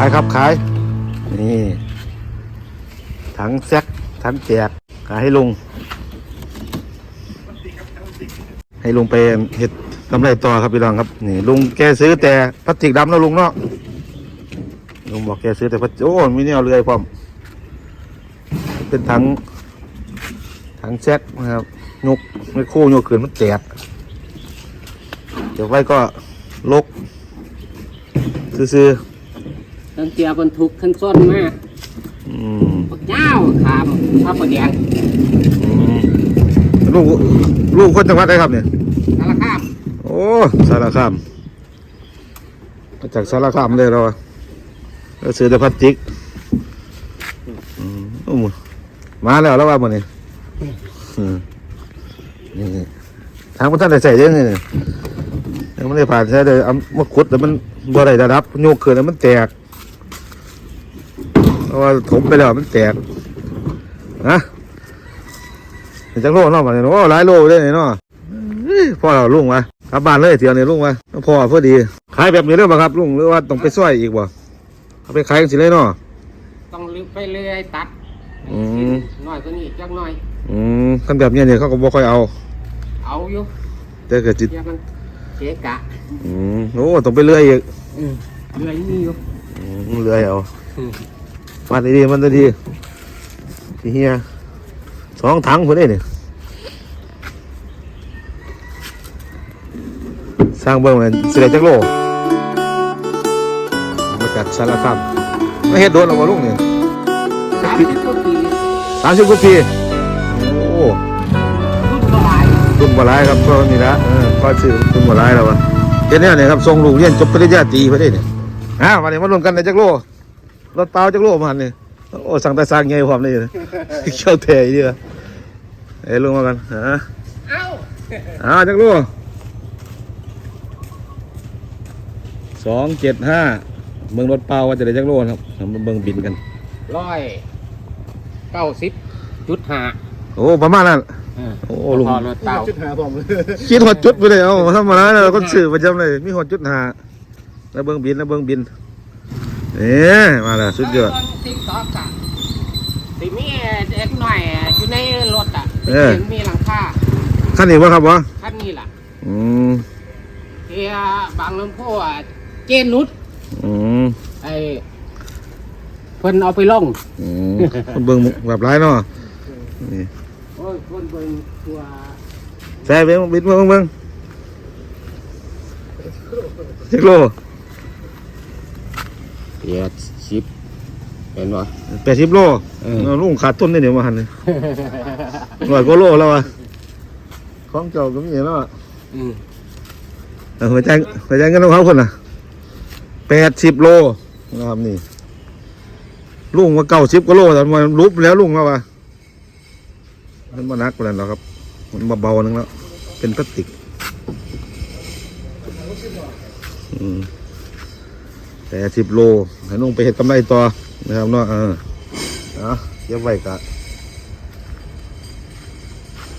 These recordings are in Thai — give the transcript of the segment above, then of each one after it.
ายครับขาย นี่ถังแซกถังแจกขายให้ลุง ให้ลุงไปเห็ดกำไรต่อครับพี่รองครับ นี่ลุงแกซื้อแต่พลาสติกดำแล้วลุงเนาะลุงบอกแกซื้อแต่พลาสติกโอ้มีเนี่ยเอาเรือยพร้อม เป็นถังถังแซกนะครับยกไม่คู่ยกขืนมันแตกเดี๋ยวไว้ก็ลกซื้อ ตั้งเตียบรรทุกขั้นส้นมากๆอืมบักเจ้าขามข้าวปลาแดงอืมลูกลูกคนจังหวัดอะไรครับเนี่ยสารคามโอ้สารคามมาจากสารคามเลยเราอะเราซื้อแต่พลาสติกอืมโอ้โหมาแล้วแล้วว่ามันนี่อืมนี่ทางพระท่านได้ใส่เยอะเลยยังไม่ได้ผ่านใช่เลยเอามาขุดแล้วมันบ่ได้ระดับโยกขึ้นแล้วมันแตก เพราะว่าถมไปแล้วมันแตกนะเห็นจังโลเนาะมันนี่โอ้หลายโลเลยเนาะเอ้ยพ่อเราลุงวะกลับบ้านเลยเที่ยวนี้ลุงวะพ่อพอดีขายแบบนี้เลยป่ะครับลุงหรือว่าต้องไปซ้อยอีกบ่เอาไปขายกันสิเลยเนาะต้องลืมไปเรื่อยตัดอืมน้อยกว่านี้จักหน่อยอืมคันแบบนี้เนี่ยเขาก็บ่ค่อยเอา เอาอยู่แต่เกิดจิตเดี๋ยวมันเกะกะอืมโอ้ต้องไปเรื่อยอีกอืมเรื่อยนี่อยู่อืมเรื่อยเอาอื มมาดีๆมันดีๆที่เฮียสองถังคนนี้เนี่ยสร้างเบิ้งมันเสียจักโลมาจากสารคามมาเฮ็ดโดนหรอวะลุงเนี่ยสามสิบกว่าปีสามสิบกว่าปีโอ้รุ่นเท่าไหร่รุ่นบ่ร้ายครับก็นี่ละเออก็ชื่อรุ่นบ่ร้ายแล้ววะเดี๋ยวนี้เนี่ยครับส่งลูกเรียนจบปริญญาตรีไปได้เนี่ยอ่าวันนี้มาลงกันในจักโล รถเปล่าจักโลมาหันนี่โอ้สั่งแต่สั่งไงพร้อมนี่นะเขี้ยวเทยเดียวเอ้ยลงมากันฮะเอ้าอ่าจักโลสองเจ็ดห้าเมืองรถเปล่าว่าจะได้จักโลครับมาเบิ่งบินกันร้อยเก้าสิบจุดห้าโอ้ประมาณนั้นโอ้ลุงพอรถเต่าจุดหาผมเลยคิดหดจุดไปเลยเอาธรรมดาเราก็สื่อประจำเลยมีหดจุดหาแล้วเบิ้งบินแล้วเบิ้งบิน เนี่ยมาแล้วสุดยอดติ๊กต็อกอะสิมีเด็กหน่อยอยู่ในรถอะเออเห็นมีหลังคาขั้นนี้วะครับวะคันนี้ล่ะ อืมเฮียบางลำโพอะเจนุชอืมไอ้เพิ่นเอาไปลงอืมเบิ้งแบบไรเนาะนี่โอ้ยเพิ่นเบิ่งตัวแซ่บเบิ้งบินเบิ้งเบิ้งสิบโล เปียดสิบเห็นบ่แปดสิบโลเออเอาลุงขาดต้นได้เดี๋ยวมาหันเลยร้อยกว่าโลแล้ววะของเจ้าก็มีแล้วอะอืมเออหัวใจหัวใจเงินของเขาคนน่ะแปดสิบโลนะครับนี่ลุงว่าเก้าสิบกว่าโลแต่มันรูปแล้วลุงแล้ววะมันมานักกว่านั้นแล้วครับ มันมาเบาหนึงแล้ว เป็นพลาสติกอืม แปดสิบโลให้ลุงไปเห็ดกำไรต่อนะครับเนาะเออเอาเก็บไว้กะ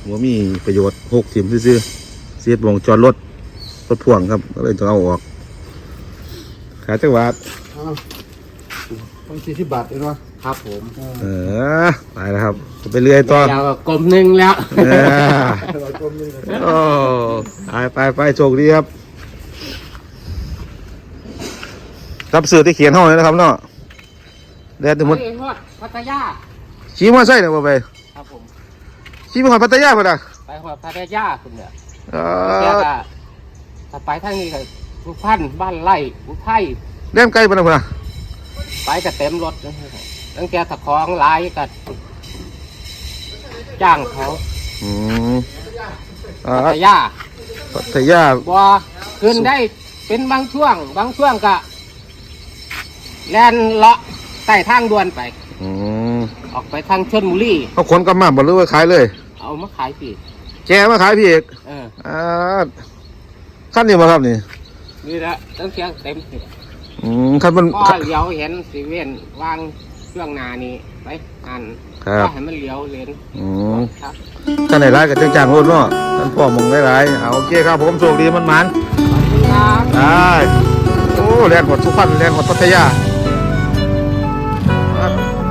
หัวมีประโยชน์หกถิ่มซื่อๆเสียดวงจอดรถรถพ่วงครับ ก็เลยต้องเอาออก ขายจักรวาทต้องสี่สิบบาทเองวะครับผมเออไปแล้วครับจะไปเรื่อยต่อแล้วก็กลมหนึ่งแล้วเออร้อยกลมเลยนะโอ้ไปไปไปโชคดีครับ รับสื่อที่เขียนห้องเลยนะครับเนาะแดดถึงหมดไปฮอดพัทยาชี้มาใส่เนี่ยบ่ไปครับผมชี้มาหอดพัทยาป่ะนะไปฮอดพัทยาคุณเนี่ยเอแกอก็ถ้าไปทางนี้ก็สุพรรณบ้านไร่อุทัยเล่มไกลป่ะนะพ่อนะไปก็เต็มรถนะตั้งแต่ตะของหลายก็จ้างเขาอืมอ่าพัทยาพัทยาบ่ขึ้นได้เป็นบางช่วง บางช่วงก็ แล่นเลาะใต้ทางด่วนไป อืมออกไปทางชลบุรีเขาขนกลับมาบ่หรือว่าขายเลย เอามาขายปีแกมาขายพี่เอกเอออ่าขั้นนี้มาครับนี่นี่แหละตั้งเสียงเต็มสิอืมขั้นมันพอเลี้ยวเห็นสีเวียนวางช่วงหนานี้ไปอันครับก็ให้มันเลี้ยวเลนอืมครับท่านไหนร้ายกับจ้างจ้างรถเนาะท่านพ่อมองได้ร้ายๆเอาโอเคครับผมโชคดีมันมันขอบคุณครับได้โอ้แลนหมดสุพรรณแลนหมดพัทยา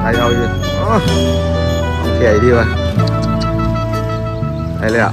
เอาอยู่อ๋อโอเคดีวะไปเลยอะ